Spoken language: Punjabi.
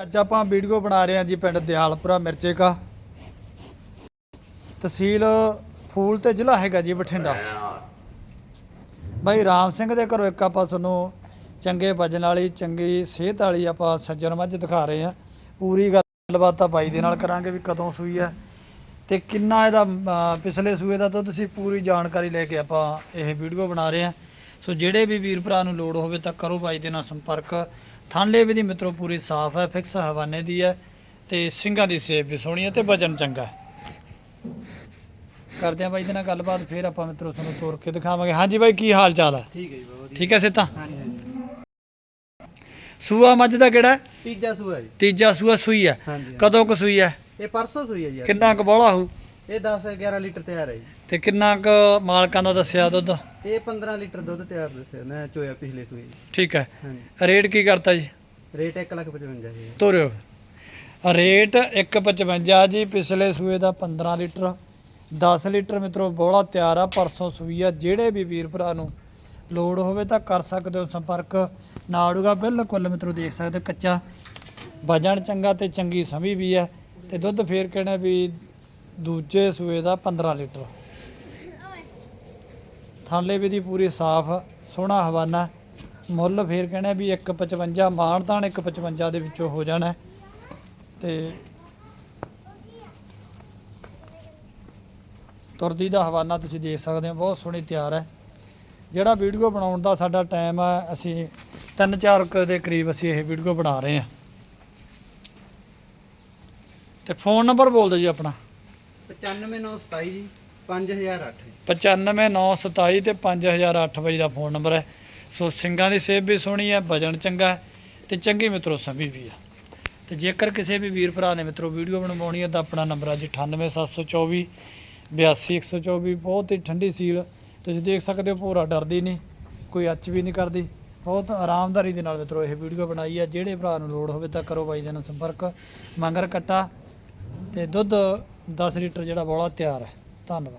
ਅੱਜ ਆਪਾਂ ਵੀਡੀਓ ਬਣਾ ਰਹੇ ਹਾਂ ਜੀ ਪਿੰਡ ਦਿਆਲਪੁਰਾ ਮਿਰਚੇ ਕਾ। ਤਹਿਸੀਲ ਫੂਲ ਤੇ ਜ਼ਿਲ੍ਹਾ ਹੈਗਾ ਜੀ ਬਠਿੰਡਾ। ਬਾਈ ਰਾਮ ਸਿੰਘ ਦੇ ਘਰੋਂ ਇੱਕ ਆਪਾਂ ਤੁਹਾਨੂੰ ਚੰਗੇ ਵਜਨ ਵਾਲੀ, ਚੰਗੀ ਸਿਹਤ ਵਾਲੀ ਆਪਾਂ ਸੱਜਣ ਮੱਝ ਦਿਖਾ ਰਹੇ ਹਾਂ। ਪੂਰੀ ਗੱਲਬਾਤ ਤਾਂ ਬਾਈ ਦੇ ਨਾਲ ਕਰਾਂਗੇ ਵੀ ਕਦੋਂ ਸੂਈ ਹੈ ਤੇ ਕਿੰਨਾ ਇਹਦਾ ਪਿਛਲੇ ਸੂਏ ਦਾ ਤਾਂ ਤੁਸੀਂ ਪੂਰੀ ਜਾਣਕਾਰੀ ਲੈ ਕੇ ਆਪਾਂ ਇਹ ਵੀਡੀਓ ਬਣਾ ਰਹੇ ਹਾਂ। ਸੋ ਜਿਹੜੇ ਵੀ ਵੀਰ ਭਰਾ ਨੂੰ ਲੋੜ ਹੋਵੇ ਤਾਂ ਕਰੋ ਬਾਈ ਦੇ ਨਾਲ ਸੰਪਰਕ। ਥਾਂਲੇ ਵੀ ਦੀ ਮਿੱਤਰੋ ਪੂਰੀ ਸਾਫ਼ ਹੈ ਫਿਕਸ ਹਵਾਨੇ ਦੀ ਹੈ ਤੇ ਸਿੰਘਾਂ ਦੀ ਸੇਬ ਵੀ ਸੋਹਣੀ ਹੈ ਤੇ ਵਜਨ ਚੰਗਾ ਕਰਦੇ ਆ ਬਾਈ ਦੇ ਨਾਲ ਗੱਲਬਾਤ ਫਿਰ ਆਪਾਂ ਮਿੱਤਰੋ ਤੁਹਾਨੂੰ ਤੋਰ ਕੇ ਦਿਖਾਵਾਂਗੇ। ਹਾਂਜੀ ਬਾਈ ਕੀ ਹਾਲ ਚਾਲ ਹੈ? ਠੀਕ ਹੈ ਜੀ ਬਾਬਾ ਠੀਕ ਹੈ ਸਿੱਤਾ ਸੂਆ ਮੱਝ ਦਾ ਕਿਹੜਾ ਹੈ? ਤੀਜਾ ਸੂਆ ਜੀ। ਤੀਜਾ ਸੂਆ ਸੂਈ ਹੈ। ਹਾਂਜੀ ਹਾਂਜੀ। ਕਦੋਂ ਕੁ ਸੂਈ ਹੈ? ਇਹ ਪਰਸੋਂ ਸੂਈ ਹੈ ਜੀ। ਕਿੰਨਾ ਕੁ ਬੋਲਾ ਹੋਊ? ਇਹ 10 11 ਲੀਟਰ ਤਿਆਰ ਹੈ ਜੀ। ਤੇ ਕਿੰਨਾ ਕੁ ਮਾਲਕਾਂ ਦਾ ਦੱਸਿਆ ਦੁੱਧ? ਇਹ 15 ਲੀਟਰ ਦੁੱਧ ਤਿਆਰ ਦੱਸਿਆ ਮੈਂ ਚੋਇਆ ਪਿਛਲੇ ਜੀ। ਠੀਕ ਹੈ। ਹਾਂਜੀ। ਰੇਟ ਕੀ ਕਰਤਾ ਜੀ? ਰੇਟ 1,55 ਜੀ ਤੋਰਿਓ। ਰੇਟ 155 ਜੀ ਪਿਛਲੇ ਸੂਏ ਦਾ 15 ਲੀਟਰ। 10 ਲੀਟਰ ਮਿੱਤਰੋ ਬੋਲਾ ਤਿਆਰ ਆ ਪਰਸੋਂ ਸੂਈ ਆ। ਜਿਹੜੇ ਵੀ ਵੀਰ ਭਰਾ ਨੂੰ ਲੋੜ ਹੋਵੇ ਤਾਂ ਕਰ ਸਕਦੇ ਹੋ ਸੰਪਰਕ। ਨਾੜੂਗਾ ਬਿਲਕੁਲ ਮਿੱਤਰੋ ਦੇਖ ਸਕਦੇ ਹੋ ਕੱਚਾ। ਵਜਣ ਚੰਗਾ ਤੇ ਚੰਗੀ ਸਮੀ ਵੀ ਹੈ ਤੇ ਦੁੱਧ ਫੇਰ ਕਹਿਣਾ ਵੀ ਦੂਜੇ ਸੂਏ ਦਾ 15 ਲੀਟਰ। ਥਾਲੇ ਵੀ ਦੀ ਪੂਰੀ ਸਾਫ਼, ਸੋਹਣਾ ਹਵਾਨਾ। ਮੁੱਲ ਫੇਰ ਕਹਿੰਦੇ ਵੀ 155 ਮਾਨਤਾਨ 155 ਦੇ ਵਿੱਚੋਂ ਹੋ ਜਾਣਾ। ਹੈ। ਤੇ ਤੁਰਦੀ ਦਾ ਹਵਾਨਾ ਤੁਸੀਂ ਦੇਖ ਸਕਦੇ ਹੋ, ਬਹੁਤ ਸੋਹਣੀ ਤਿਆਰ ਹੈ। ਜਿਹੜਾ ਵੀਡੀਓ ਬਣਾਉਣ ਦਾ ਸਾਡਾ ਟਾਈਮ ਹੈ ਅਸੀਂ 3-4 ਦੇ ਕਰੀਬ ਅਸੀਂ ਇਹ ਵੀਡੀਓ ਬਣਾ ਰਹੇ ਹਾਂ। ਤੇ ਫੋਨ ਨੰਬਰ ਬੋਲ ਦਿਓ ਜੀ ਆਪਣਾ। 95927 ਜੀ। 5008 ਜੀ 95927 ਤੇ 5008 ਵਜੇ ਦਾ ਫੋਨ ਨੰਬਰ ਹੈ। ਸੋ ਸਿੰਘਾਂ ਦੀ ਸੇਬ ਵੀ ਸੋਹਣੀ ਹੈ ਵਜਨ ਚੰਗਾ ਹੈ ਤੇ ਚੰਗੀ ਮਿੱਤਰੋ ਸਮੀ ਵੀ ਆ ਤੇ ਜੇਕਰ ਕਿਸੇ ਵੀ ਵੀਰ ਭਰਾ ਨੇ ਮਿੱਤਰੋ ਵੀਡੀਓ ਬਣਵਾਉਣੀ ਹੈ ਤਾਂ ਆਪਣਾ ਨੰਬਰ ਹੈ ਜੀ 98724 82124 ਬਹੁਤ ਹੀ ਠੰਡੀ ਸੀਲ। ਤੁਸੀਂ ਦੇਖ ਸਕਦੇ ਹੋ ਪੂਰਾ ਡਰਦੀ ਨਹੀਂ, ਕੋਈ ਅੱਚ ਵੀ ਨਹੀਂ ਕਰਦੀ। ਬਹੁਤ ਆਰਾਮਦਾਰੀ ਦੇ ਨਾਲ ਮਿੱਤਰੋ ਇਹ ਵੀਡੀਓ ਬਣਾਈ ਹੈ। ਜਿਹੜੇ ਭਰਾ ਨੂੰ ਲੋੜ ਹੋਵੇ ਤਾਂ ਕਰੋ ਬਾਈ ਦੇ ਨਾਲ ਸੰਪਰਕ। ਮੰਗਰ ਕੱਟਾ ਤੇ ਦੁੱਧ 10 ਲੀਟਰ ਜਿਹੜਾ ਬੋਲਾ ਤਿਆਰ ਹੈ। 断了吧？